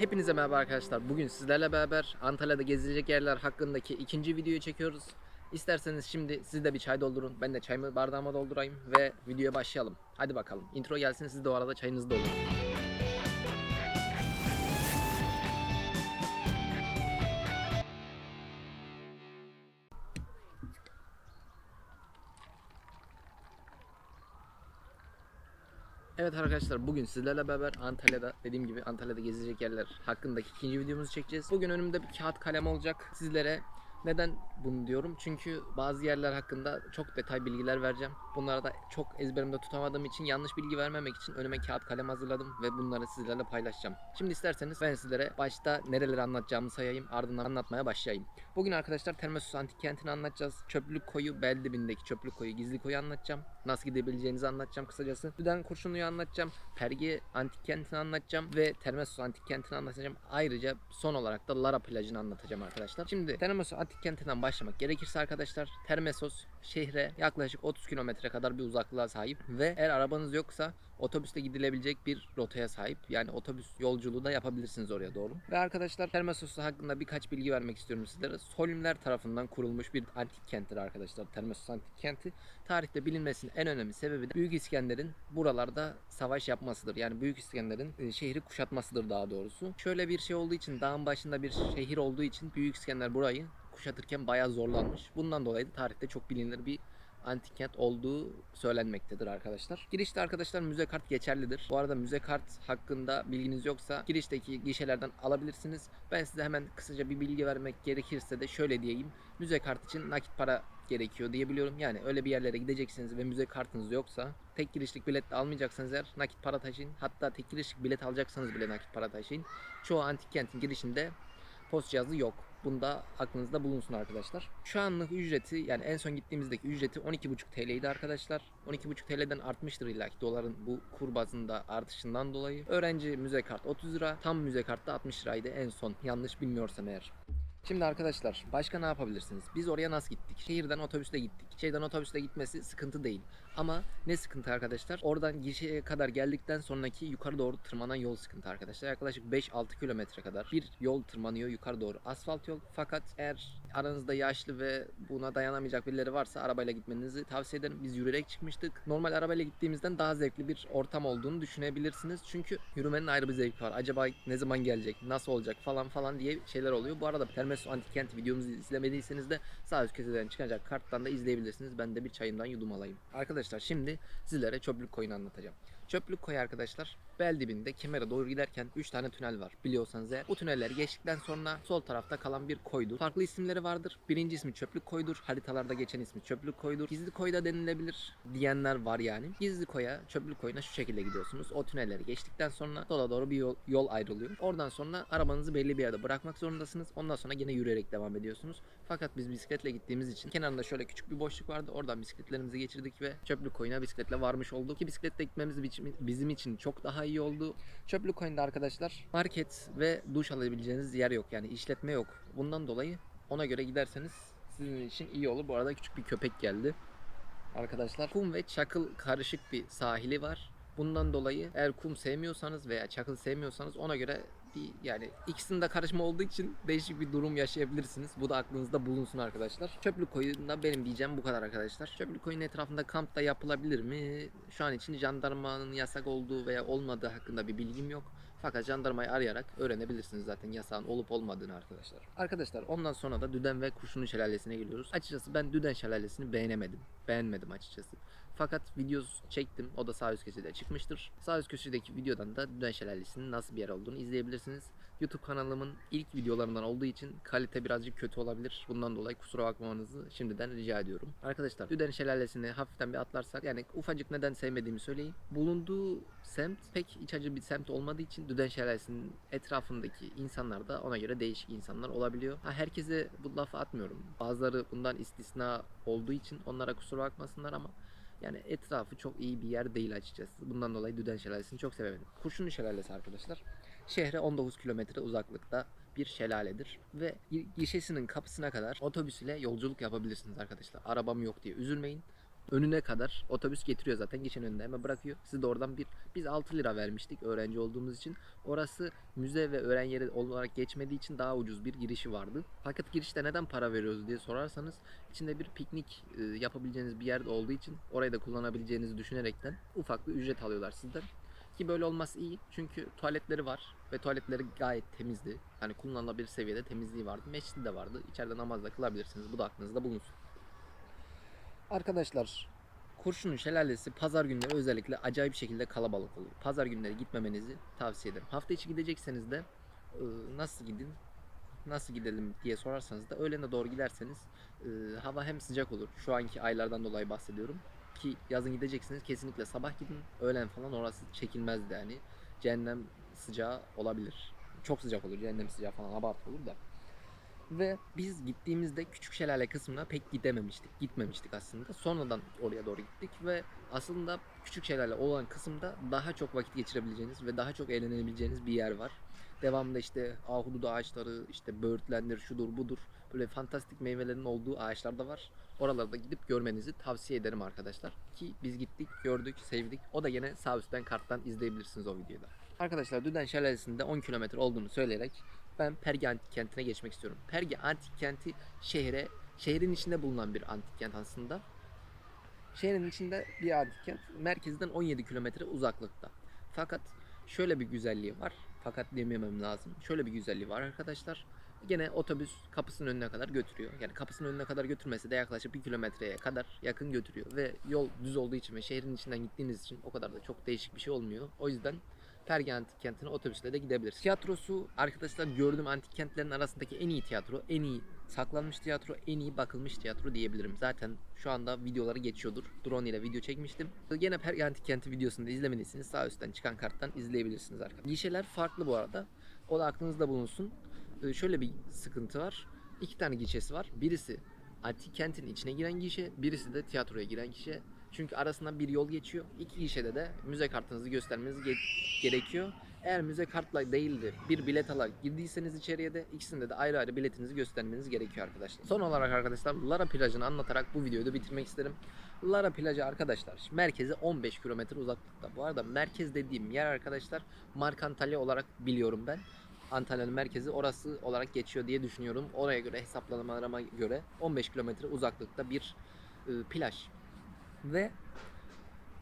Hepinize merhaba arkadaşlar. Bugün sizlerle beraber Antalya'da gezilecek yerler hakkındaki ikinci videoyu çekiyoruz. İsterseniz şimdi siz de bir çay doldurun. Ben de çayımı bardağıma doldurayım ve videoya başlayalım. Hadi bakalım. Intro gelsin siz de o arada çayınızı doldurun. Evet arkadaşlar bugün sizlerle beraber Antalya'da dediğim gibi Antalya'da gezilecek yerler hakkındaki ikinci videomuzu çekeceğiz. Bugün önümde bir kağıt kalem olacak. Sizlere neden bunu diyorum? Çünkü bazı yerler hakkında çok detay bilgiler vereceğim. Bunları da çok ezberimde tutamadığım için yanlış bilgi vermemek için önüme kağıt kalem hazırladım ve bunları sizlerle paylaşacağım. Şimdi isterseniz ben sizlere başta nereleri anlatacağımı sayayım ardından anlatmaya başlayayım. Bugün arkadaşlar Termesus Antik Kenti'ni anlatacağız. Çöplük Koyu, bel dibindeki Çöplük Koyu, Gizli Koyu anlatacağım. Nasıl gidebileceğinizi anlatacağım kısacası. Düden Kurşunlu'yu anlatacağım. Perge Antik Kenti'ni anlatacağım ve Termesus Antik Kenti'ni anlatacağım. Ayrıca son olarak da Lara Plajı'nı anlatacağım arkadaşlar. Şimdi Termesus Antik Kenti'nden başlamak gerekirse arkadaşlar Termesos şehre yaklaşık 30 kilometre kadar bir uzaklığa sahip ve eğer arabanız yoksa otobüste gidilebilecek bir rotaya sahip. Yani otobüs yolculuğu da yapabilirsiniz oraya doğru. Ve arkadaşlar Termesos hakkında birkaç bilgi vermek istiyorum sizlere. Solimler tarafından kurulmuş bir antik kenttir arkadaşlar. Termesos antik kenti. Tarihte bilinmesinin en önemli sebebi de Büyük İskender'in buralarda savaş yapmasıdır. Yani Büyük İskender'in e, şehri kuşatmasıdır daha doğrusu. Şöyle bir şey olduğu için dağın başında bir şehir olduğu için Büyük İskender burayı kuşatırken bayağı zorlanmış. Bundan dolayı da tarihte çok bilinir bir antik kent olduğu söylenmektedir arkadaşlar. Girişte arkadaşlar müze kart geçerlidir. Bu arada müze kart hakkında bilginiz yoksa girişteki gişelerden alabilirsiniz. Ben size hemen kısaca bir bilgi vermek gerekirse de şöyle diyeyim. Müze kart için nakit para gerekiyor diyebiliyorum. Yani öyle bir yerlere gideceksiniz ve müze kartınız yoksa tek girişlik bilet almayacaksanız eğer nakit para taşıyın. Hatta tek girişlik bilet alacaksanız bile nakit para taşıyın. Çoğu antik kentin girişinde post cihazı yok. Bunda aklınızda bulunsun arkadaşlar. Şu anlık ücreti yani en son gittiğimizdeki ücreti 12,5 TL'ydi arkadaşlar. 12,5 TL'den artmıştır illaki doların bu kur bazında artışından dolayı. Öğrenci müze kart 30 lira, tam müze kartta 60 liraydı en son yanlış bilmiyorsam eğer. Şimdi arkadaşlar başka ne yapabilirsiniz? Biz oraya nasıl gittik? Şehirden otobüsle gittik. Şehirden otobüsle gitmesi sıkıntı değil. Ama ne sıkıntı arkadaşlar? Oradan gişeye kadar geldikten sonraki yukarı doğru tırmanan yol sıkıntı arkadaşlar. Yaklaşık 5-6 kilometre kadar bir yol tırmanıyor yukarı doğru. Asfalt yol. Fakat eğer aranızda yaşlı ve buna dayanamayacak birileri varsa arabayla gitmenizi tavsiye ederim. Biz yürüyerek çıkmıştık. Normal arabayla gittiğimizden daha zevkli bir ortam olduğunu düşünebilirsiniz. Çünkü yürümenin ayrı bir zevki var. Acaba ne zaman gelecek, nasıl olacak falan falan diye şeyler oluyor. Bu arada Termesu Antik Kent videomuzu izlemediyseniz de sağ üst köşeden çıkacak karttan da izleyebilirsiniz. Ben de bir çayımdan yudum alayım. Arkadaşlar şimdi sizlere çöplük koyunu anlatacağım. Çöplük koyu arkadaşlar bel dibinde kemere doğru giderken 3 tane tünel var biliyorsanız eğer. Bu tünelleri geçtikten sonra sol tarafta kalan bir koydur. Farklı isimleri vardır. Birinci ismi çöplük koydur. Haritalarda geçen ismi çöplük koydur. Gizli koy da denilebilir diyenler var yani. Gizli koya, çöplük koyuna şu şekilde gidiyorsunuz. O tünelleri geçtikten sonra sola doğru bir yol, yol ayrılıyor. Oradan sonra arabanızı belli bir yerde bırakmak zorundasınız. Ondan sonra yine yürüyerek devam ediyorsunuz. Fakat biz bisikletle gittiğimiz için kenarında şöyle küçük bir boşluk vardı. Oradan bisikletlerimizi geçirdik ve çöplük koyuna bisikletle varmış olduk. Ki bisikletle gitmemiz biçim- bizim için çok daha iyi oldu. Çöplük koyunda arkadaşlar market ve duş alabileceğiniz yer yok. Yani işletme yok. Bundan dolayı ona göre giderseniz sizin için iyi olur. Bu arada küçük bir köpek geldi. Arkadaşlar kum ve çakıl karışık bir sahili var. Bundan dolayı eğer kum sevmiyorsanız veya çakıl sevmiyorsanız ona göre bir yani ikisinde karışma olduğu için değişik bir durum yaşayabilirsiniz. Bu da aklınızda bulunsun arkadaşlar. Çöplük koyunda benim diyeceğim bu kadar arkadaşlar. Çöplük koyunun etrafında kamp da yapılabilir mi? Şu an için jandarmanın yasak olduğu veya olmadığı hakkında bir bilgim yok. Fakat jandarmayı arayarak öğrenebilirsiniz zaten yasağın olup olmadığını arkadaşlar. Arkadaşlar ondan sonra da Düden ve Kurşunlu Şelalesi'ne geliyoruz. Açıkçası ben Düden Şelalesi'ni beğenemedim. Beğenmedim açıkçası. Fakat videosu çektim. O da sağ üst köşede çıkmıştır. Sağ üst köşedeki videodan da Düden Şelalesi'nin nasıl bir yer olduğunu izleyebilirsiniz. YouTube kanalımın ilk videolarından olduğu için kalite birazcık kötü olabilir. Bundan dolayı kusura bakmamanızı şimdiden rica ediyorum. Arkadaşlar Düden Şelalesi'ni hafiften bir atlarsak yani ufacık neden sevmediğimi söyleyeyim. Bulunduğu semt pek iç acı bir semt olmadığı için Düden Şelalesi'nin etrafındaki insanlar da ona göre değişik insanlar olabiliyor. Ha, herkese bu lafı atmıyorum. Bazıları bundan istisna olduğu için onlara kusura bakmasınlar ama yani etrafı çok iyi bir yer değil açıkçası. Bundan dolayı Düden Şelalesi'ni çok sevemedim. Kurşunlu Şelalesi arkadaşlar. Şehre 19 kilometre uzaklıkta bir şelaledir. Ve gi- gişesinin kapısına kadar otobüs ile yolculuk yapabilirsiniz arkadaşlar. Arabam yok diye üzülmeyin. Önüne kadar otobüs getiriyor zaten. Geçen önünde hemen bırakıyor. Siz de oradan bir biz 6 lira vermiştik öğrenci olduğumuz için. Orası müze ve öğren yeri olarak geçmediği için daha ucuz bir girişi vardı. Fakat girişte neden para veriyoruz diye sorarsanız içinde bir piknik e, yapabileceğiniz bir yerde olduğu için orayı da kullanabileceğinizi düşünerekten ufak bir ücret alıyorlar sizden. Ki böyle olması iyi çünkü tuvaletleri var ve tuvaletleri gayet temizdi. Hani kullanılabilir seviyede temizliği vardı. Mescidi de vardı. İçeride namaz da kılabilirsiniz. Bu da aklınızda bulunsun. Arkadaşlar Kurşun'un şelalesi pazar günleri özellikle acayip şekilde kalabalık oluyor. Pazar günleri gitmemenizi tavsiye ederim. Hafta içi gidecekseniz de nasıl gidin, nasıl gidelim diye sorarsanız da öğlene doğru giderseniz e, hava hem sıcak olur. Şu anki aylardan dolayı bahsediyorum. Ki yazın gideceksiniz kesinlikle sabah gidin. Öğlen falan orası çekilmezdi yani. Cehennem sıcağı olabilir. Çok sıcak olur. Cehennem sıcağı falan abartı olur da. Ve biz gittiğimizde küçük şelale kısmına pek gidememiştik. Gitmemiştik aslında. Sonradan oraya doğru gittik ve aslında küçük şelale olan kısımda daha çok vakit geçirebileceğiniz ve daha çok eğlenebileceğiniz bir yer var. Devamında işte ahududu ağaçları, işte böğürtlendir, şudur budur. Böyle fantastik meyvelerin olduğu ağaçlar da var. Oralarda gidip görmenizi tavsiye ederim arkadaşlar. Ki biz gittik, gördük, sevdik. O da yine sağ üstten karttan izleyebilirsiniz o videoda. Arkadaşlar Düden Şelalesi'nde 10 kilometre olduğunu söyleyerek ben Perge Antik Kenti'ne geçmek istiyorum. Perge Antik Kenti şehre, şehrin içinde bulunan bir antik kent aslında. Şehrin içinde bir antik kent. Merkezden 17 kilometre uzaklıkta. Fakat şöyle bir güzelliği var. Fakat dememem lazım. Şöyle bir güzelliği var arkadaşlar. Gene otobüs kapısının önüne kadar götürüyor. Yani kapısının önüne kadar götürmesi de yaklaşık 1 kilometreye kadar yakın götürüyor. Ve yol düz olduğu için ve şehrin içinden gittiğiniz için o kadar da çok değişik bir şey olmuyor. O yüzden Perge Antik Kenti'ne otobüsle de gidebiliriz. Tiyatrosu arkadaşlar gördüğüm antik kentlerin arasındaki en iyi tiyatro, en iyi saklanmış tiyatro, en iyi bakılmış tiyatro diyebilirim. Zaten şu anda videoları geçiyordur. Drone ile video çekmiştim. Gene Perge Antik Kenti videosunu da izlemediyseniz sağ üstten çıkan karttan izleyebilirsiniz arkadaşlar. Gişeler farklı bu arada. O da aklınızda bulunsun. Ee, şöyle bir sıkıntı var. İki tane gişesi var. Birisi antik kentin içine giren gişe, birisi de tiyatroya giren gişe. Çünkü arasından bir yol geçiyor. İki gişede de müze kartınızı göstermeniz ge- gerekiyor. Eğer müze kartla değil de bir bilet alarak girdiyseniz içeriye de ikisinde de ayrı ayrı biletinizi göstermeniz gerekiyor arkadaşlar. Son olarak arkadaşlar Lara plajını anlatarak bu videoyu da bitirmek isterim. Lara plajı arkadaşlar merkeze 15 kilometre uzaklıkta. Bu arada merkez dediğim yer arkadaşlar Mark Antalya olarak biliyorum ben. Antalya'nın merkezi orası olarak geçiyor diye düşünüyorum. Oraya göre hesaplamalarıma göre 15 kilometre uzaklıkta bir e, plaj. Ve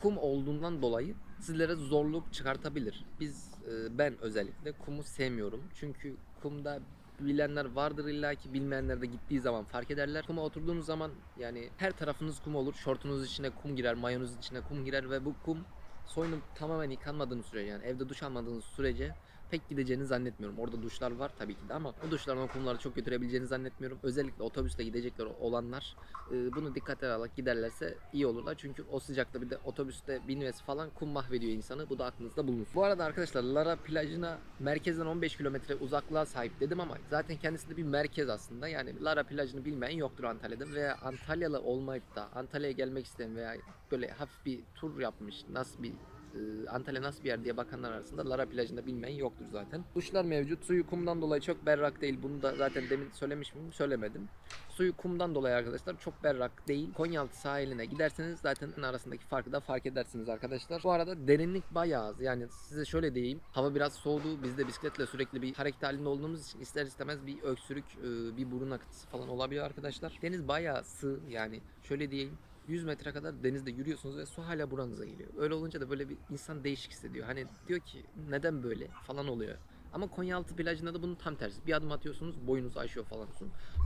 kum olduğundan dolayı sizlere zorluk çıkartabilir. Biz e, ben özellikle kumu sevmiyorum. Çünkü kumda bilenler vardır illa ki bilmeyenler de gittiği zaman fark ederler. Kuma oturduğunuz zaman yani her tarafınız kum olur. Şortunuz içine kum girer, mayonuz içine kum girer ve bu kum soyunup tamamen yıkanmadığınız sürece yani evde duş almadığınız sürece pek gideceğini zannetmiyorum. Orada duşlar var tabii ki de ama o duşların o kumları çok götürebileceğini zannetmiyorum. Özellikle otobüste gidecekler olanlar e, bunu dikkate alarak giderlerse iyi olurlar. Çünkü o sıcakta bir de otobüste binmesi falan kum mahvediyor insanı. Bu da aklınızda bulunsun. Bu arada arkadaşlar Lara plajına merkezden 15 kilometre uzaklığa sahip dedim ama zaten kendisi de bir merkez aslında. Yani Lara plajını bilmeyen yoktur Antalya'da veya Antalyalı olmayıp da Antalya'ya gelmek isteyen veya böyle hafif bir tur yapmış nasıl bir e, Antalya nasıl bir yer diye bakanlar arasında Lara plajında bilmeyen yoktur zaten. Duşlar mevcut. Suyu kumdan dolayı çok berrak değil. Bunu da zaten demin söylemiş miyim? Söylemedim. Suyu kumdan dolayı arkadaşlar çok berrak değil. Konyaaltı sahiline giderseniz zaten arasındaki farkı da fark edersiniz arkadaşlar. Bu arada derinlik bayağı az. Yani size şöyle diyeyim. Hava biraz soğudu. Biz de bisikletle sürekli bir hareket halinde olduğumuz için ister istemez bir öksürük, e, bir burun akıntısı falan olabiliyor arkadaşlar. Deniz bayağı sığ yani. Şöyle diyeyim. 100 metre kadar denizde yürüyorsunuz ve su hala buranıza geliyor. Öyle olunca da böyle bir insan değişik hissediyor. Hani diyor ki neden böyle falan oluyor. Ama Konyaaltı plajında da bunun tam tersi. Bir adım atıyorsunuz boyunuzu aşıyor falan.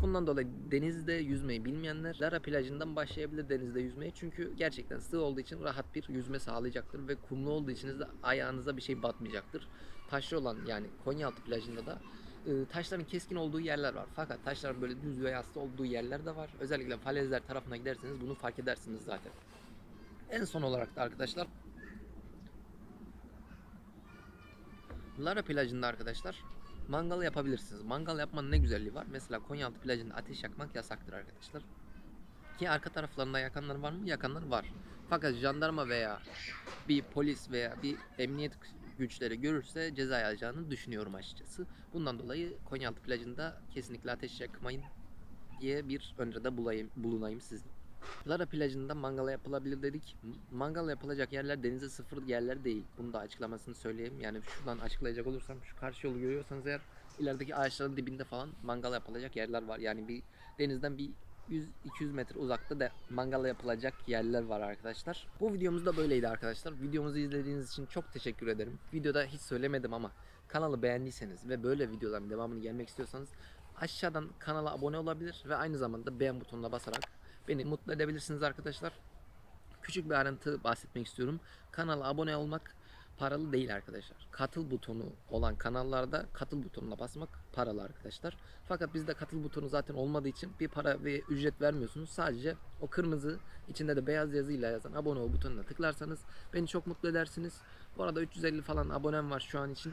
Bundan dolayı denizde yüzmeyi bilmeyenler Lara plajından başlayabilir denizde yüzmeye. Çünkü gerçekten sığ olduğu için rahat bir yüzme sağlayacaktır ve kumlu olduğu için de ayağınıza bir şey batmayacaktır. Taşlı olan yani Konyaaltı plajında da taşların keskin olduğu yerler var. Fakat taşların böyle düz ve yassı olduğu yerler de var. Özellikle falezler tarafına giderseniz bunu fark edersiniz zaten. En son olarak da arkadaşlar Lara plajında arkadaşlar mangal yapabilirsiniz. Mangal yapmanın ne güzelliği var? Mesela Konyaaltı plajında ateş yakmak yasaktır arkadaşlar. Ki arka taraflarında yakanlar var mı? Yakanlar var. Fakat jandarma veya bir polis veya bir emniyet güçleri görürse ceza alacağını düşünüyorum açıkçası. Bundan dolayı Konyaaltı plajında kesinlikle ateş yakmayın diye bir öneride bulayım, bulunayım sizin. Lara plajında mangal yapılabilir dedik. Mangal yapılacak yerler denize sıfır yerler değil. Bunu da açıklamasını söyleyeyim. Yani şuradan açıklayacak olursam şu karşı yolu görüyorsanız eğer ilerideki ağaçların dibinde falan mangal yapılacak yerler var. Yani bir denizden bir 100-200 metre uzakta da mangal yapılacak yerler var arkadaşlar. Bu videomuz da böyleydi arkadaşlar. Videomuzu izlediğiniz için çok teşekkür ederim. Videoda hiç söylemedim ama kanalı beğendiyseniz ve böyle videoların devamını gelmek istiyorsanız aşağıdan kanala abone olabilir ve aynı zamanda beğen butonuna basarak beni mutlu edebilirsiniz arkadaşlar. Küçük bir ayrıntı bahsetmek istiyorum. Kanala abone olmak paralı değil arkadaşlar. Katıl butonu olan kanallarda katıl butonuna basmak paralı arkadaşlar. Fakat bizde katıl butonu zaten olmadığı için bir para ve ücret vermiyorsunuz. Sadece o kırmızı içinde de beyaz yazıyla yazan abone ol butonuna tıklarsanız beni çok mutlu edersiniz. Bu arada 350 falan abonem var şu an için.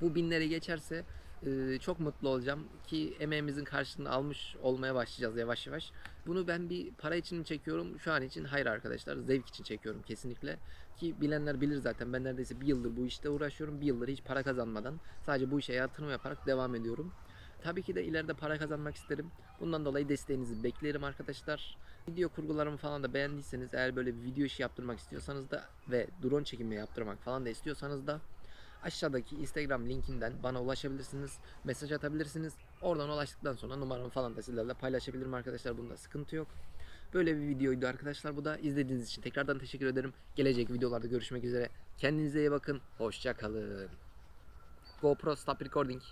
Bu binleri geçerse e, çok mutlu olacağım ki emeğimizin karşılığını almış olmaya başlayacağız yavaş yavaş. Bunu ben bir para için mi çekiyorum? Şu an için hayır arkadaşlar. Zevk için çekiyorum kesinlikle. Ki bilenler bilir zaten. Ben neredeyse bir yıldır bu işte uğraşıyorum. Bir yıldır hiç para kazanmadan sadece bu işe yatırım yaparak devam ediyorum. Tabii ki de ileride para kazanmak isterim. Bundan dolayı desteğinizi beklerim arkadaşlar. Video kurgularımı falan da beğendiyseniz eğer böyle bir video işi yaptırmak istiyorsanız da ve drone çekimi yaptırmak falan da istiyorsanız da aşağıdaki Instagram linkinden bana ulaşabilirsiniz. Mesaj atabilirsiniz. Oradan ulaştıktan sonra numaramı falan da sizlerle paylaşabilirim arkadaşlar. Bunda sıkıntı yok. Böyle bir videoydu arkadaşlar bu da. izlediğiniz için tekrardan teşekkür ederim. Gelecek videolarda görüşmek üzere. Kendinize iyi bakın. Hoşça kalın. GoPro stop recording.